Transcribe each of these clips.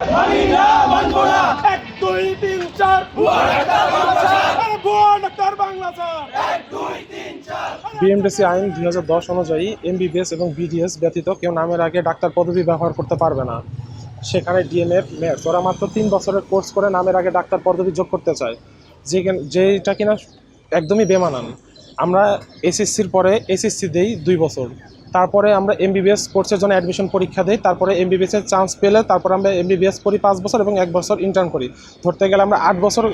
না মানবো না। এক দুই তিন চার। ভুয়া ডাক্তার বাংলা স্যার। আরে ভুয়া ডাক্তার বাংলা স্যার। এক দুই তিন চার। বিএমডিসি আইন দুই হাজার দশ অনুযায়ী এমবিবিএস এবং বিডিএস ব্যতীত কেউ নামের আগে ডাক্তার পদবি ব্যবহার করতে পারবে না। সেখানে ডিএমএফ মেয়ার্স ওরা মাত্র তিন বছরের কোর্স করে নামের আগে ডাক্তার পদবি যোগ করতে চায়। যে যেটা কিনা একদমই বেমানান। আমরা এসএসসির পরে এসএসসি দেই দুই বছর। তারপরে আমরা এমবিবিএস কোর্সের জন্য অ্যাডমিশন পরীক্ষা দিই, তারপরে এমবিবিএস এর চান্স পেলে তারপরে আমরা এমবিবিএস করি পাঁচ বছর এবং এক বছর ইন্টার্ন করি। ধরতে গেলে আমরা আট বছর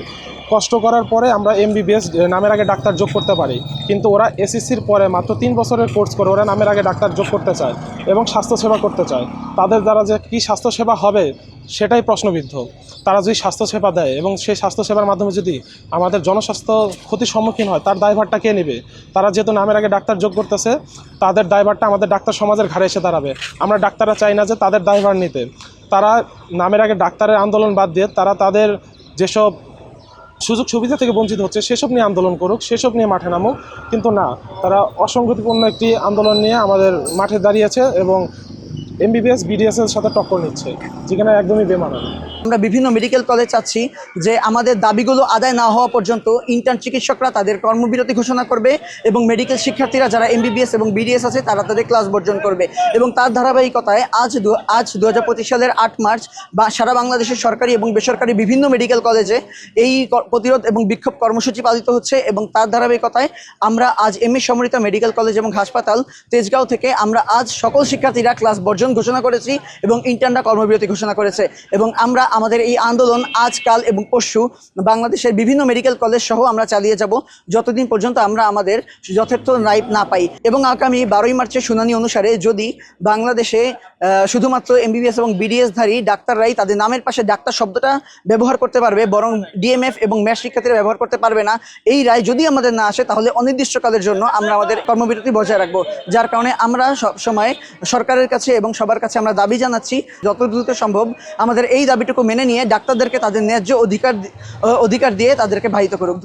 কষ্ট করার পরে আমরা এমবিবিএস নামের আগে ডাক্তার যোগ করতে পারি। কিন্তু ওরা এসএসসির পরে মাত্র তিন বছরের কোর্স করে, ওরা নামের আগে ডাক্তার যোগ করতে চায় এবং স্বাস্থ্যসেবা করতে চায়। তাদের দ্বারা যে কী স্বাস্থ্যসেবা হবে সেটাই প্রশ্নবিদ্ধ। তারা যদি স্বাস্থ্যসেবা দেয় এবং সেই স্বাস্থ্যসেবার মাধ্যমে যদি আমাদের জনস্বাস্থ্য ক্ষতির সম্মুখীন হয়, তার দায়ভারটা কে নেবে? তারা যেহেতু নামের আগে ডাক্তার যোগ করতেছে, তাদের দায়ভারটা আমাদের ডাক্তার সমাজের ঘাড়ে এসে দাঁড়াবে। আমরা ডাক্তাররা চাই না যে তাদের দায়ভার নিতে। তারা নামের আগে ডাক্তারের আন্দোলন বাদ দিয়ে তারা তাদের যেসব সুযোগ সুবিধা থেকে বঞ্চিত হচ্ছে, সেসব নিয়ে আন্দোলন করুক, সেসব নিয়ে মাঠে নামুক। কিন্তু না, তারা অসংগতিপূর্ণ একটি আন্দোলন নিয়ে আমাদের মাঠে দাঁড়িয়েছে এবং এমবিবিএস বিডিএস এর সাথে টক্কর নিচ্ছে, যেখানে একদমই বেমানান। আমরা বিভিন্ন মেডিকেল কলেজ চাচ্ছি যে আমাদের দাবিগুলো আদায় না হওয়া পর্যন্ত ইন্টার্ন চিকিৎসকরা তাদের কর্মবিরতি ঘোষণা করবে এবং মেডিকেল শিক্ষার্থীরা যারা এমবিবিএস এবং বিডিএস আছে, তারা তাদের ক্লাস বর্জন করবে। এবং তার ধারাবাহিকতায় আজ আজ দু হাজার পঁচিশ সালের আট মার্চ বা সারা বাংলাদেশের সরকারি এবং বেসরকারি বিভিন্ন মেডিকেল কলেজে এই প্রতিরোধ এবং বিক্ষোভ কর্মসূচি পালিত হচ্ছে এবং তার ধারাবাহিকতায় আমরা আজ M A Samorita medical college এবং হাসপাতাল তেজগাঁও থেকে আমরা আজ সকল শিক্ষার্থীরা ক্লাস বর্জন ঘোষণা করেছি এবং ইন্টার্নরা কর্মবিরতি ঘোষণা করেছে। এবং আমরা আমাদের এই আন্দোলন আজকাল এবং পরশু বাংলাদেশের বিভিন্ন মেডিকেল কলেজ সহ আমরা চালিয়ে যাব। যতদিন পর্যন্ত আমরা আমাদের যথার্থ রায় না পাই। এবং আগামী বারোই মার্চের শুনানি অনুসারে যদি বাংলাদেশে শুধুমাত্র এমবিবিএস এবং বিডিএসধারী ডাক্তাররাই তাদের নামের পাশে ডাক্তার শব্দটা ব্যবহার করতে পারবে, বরং ডিএমএফ এবং ম্যাথ শিক্ষার্থীরা ব্যবহার করতে পারবে না, এই রায় যদি আমাদের না আসে, তাহলে অনির্দিষ্টকালের জন্য আমরা আমাদের কর্মবিরতি বজায় রাখব। যার কারণে আমরা সব সময় সরকারের কাছে এবং সবার কাছে আমরা দাবি জানাচ্ছি, যত দ্রুত সম্ভব আমাদের এই দাবিটুকু মেনে নিয়ে ডাক্তারদেরকে তাদের ন্যায্য অধিকার অধিকার দিয়ে তাদেরকে বাহিত করুক।